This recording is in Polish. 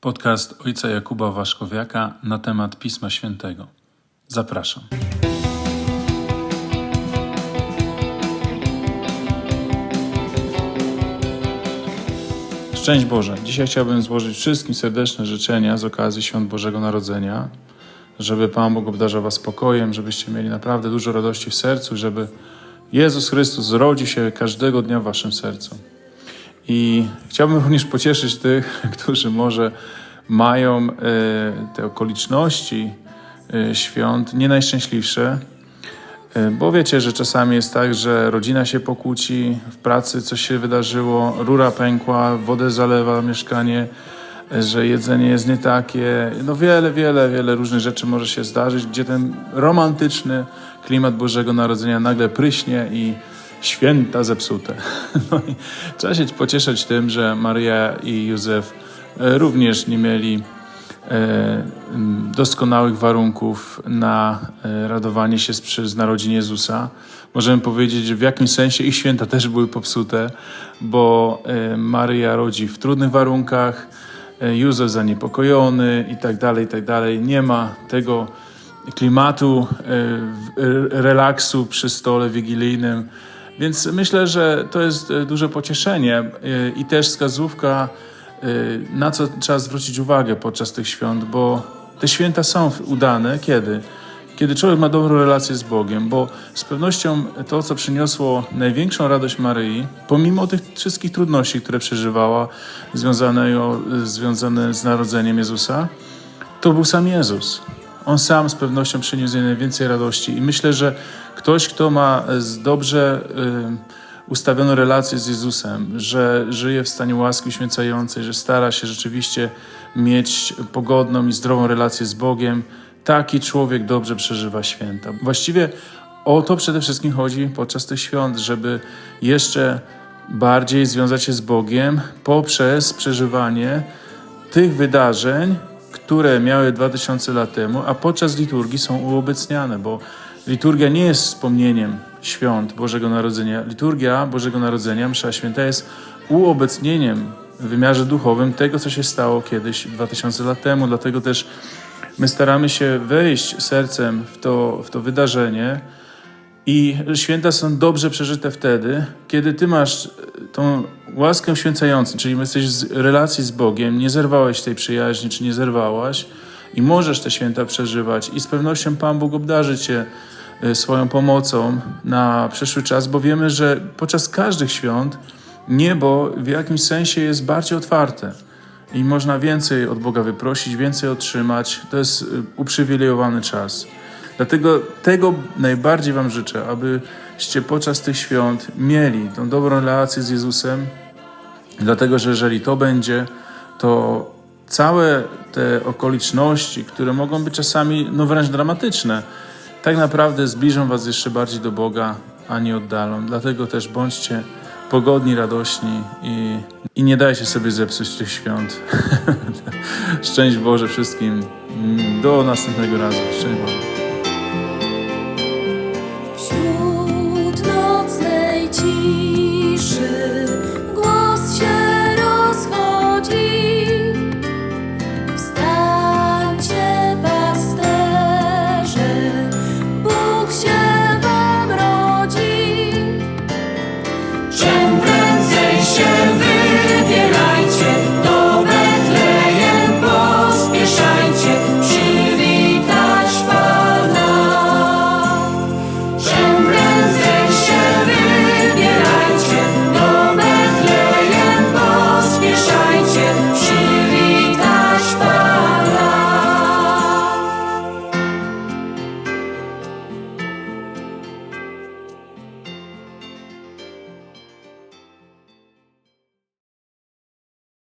Podcast ojca Jakuba Waszkowiaka na temat Pisma Świętego. Zapraszam. Szczęść Boże. Dzisiaj chciałbym złożyć wszystkim serdeczne życzenia z okazji Świąt Bożego Narodzenia, żeby Pan Bóg obdarzył Was spokojem, żebyście mieli naprawdę dużo radości w sercu, żeby Jezus Chrystus zrodził się każdego dnia w Waszym sercu. I chciałbym również pocieszyć tych, którzy może mają e, te okoliczności e, świąt nie najszczęśliwsze, e, bo wiecie, że czasami jest tak, że rodzina się pokłóci, w pracy coś się wydarzyło, rura pękła, wodę zalewa mieszkanie, że jedzenie jest nie takie. No wiele, wiele, wiele różnych rzeczy może się zdarzyć, gdzie ten romantyczny klimat Bożego Narodzenia nagle pryśnie i święta zepsute. No i trzeba się pocieszać tym, że Maria i Józef e, również nie mieli e, doskonałych warunków na e, radowanie się z, narodzin Jezusa. Możemy powiedzieć, że w jakimś sensie ich święta też były popsute, bo Maryja rodzi w trudnych warunkach, Józef zaniepokojony i tak dalej, i tak dalej. Nie ma tego klimatu relaksu przy stole wigilijnym. Więc myślę, że to jest e, duże pocieszenie e, i też wskazówka, e, na co trzeba zwrócić uwagę podczas tych świąt, bo te święta są udane kiedy? Kiedy człowiek ma dobrą relację z Bogiem, bo z pewnością to, co przyniosło największą radość Maryi, pomimo tych wszystkich trudności, które przeżywała, związane, związane z narodzeniem Jezusa, to był sam Jezus. On sam z pewnością przyniósł najwięcej radości. I myślę, że ktoś, kto ma dobrze y, ustawioną relację z Jezusem, że żyje w stanie łaski uświęcającej, że stara się rzeczywiście mieć pogodną i zdrową relację z Bogiem, taki człowiek dobrze przeżywa święta. Właściwie o to przede wszystkim chodzi podczas tych świąt, żeby jeszcze bardziej związać się z Bogiem poprzez przeżywanie tych wydarzeń, które miały 2000 lat temu, a podczas liturgii są uobecniane, bo liturgia nie jest wspomnieniem świąt Bożego Narodzenia. Liturgia Bożego Narodzenia, msza święta jest uobecnieniem w wymiarze duchowym tego, co się stało kiedyś 2000 lat temu. Dlatego też my staramy się wejść sercem w to, w to wydarzenie, i święta są dobrze przeżyte wtedy, kiedy ty masz e, tą łaskę święcającą, czyli jesteś z relacji z Bogiem, nie zerwałeś tej przyjaźni, czy nie zerwałaś i możesz te święta przeżywać i z pewnością Pan Bóg obdarzy cię e, swoją pomocą na przyszły czas, bo wiemy, że podczas każdych świąt niebo w jakimś sensie jest bardziej otwarte i można więcej od Boga wyprosić, więcej otrzymać. To jest y, uprzywilejowany czas. Dlatego tego najbardziej Wam życzę, abyście podczas tych świąt mieli tą dobrą relację z Jezusem, dlatego że jeżeli to będzie, to całe te okoliczności, które mogą być czasami no wręcz dramatyczne, tak naprawdę zbliżą Was jeszcze bardziej do Boga, a nie oddalą. Dlatego też bądźcie pogodni, radośni i, i nie dajcie sobie zepsuć tych świąt. Szczęść Boże wszystkim. Do następnego razu. Szczęść Boże.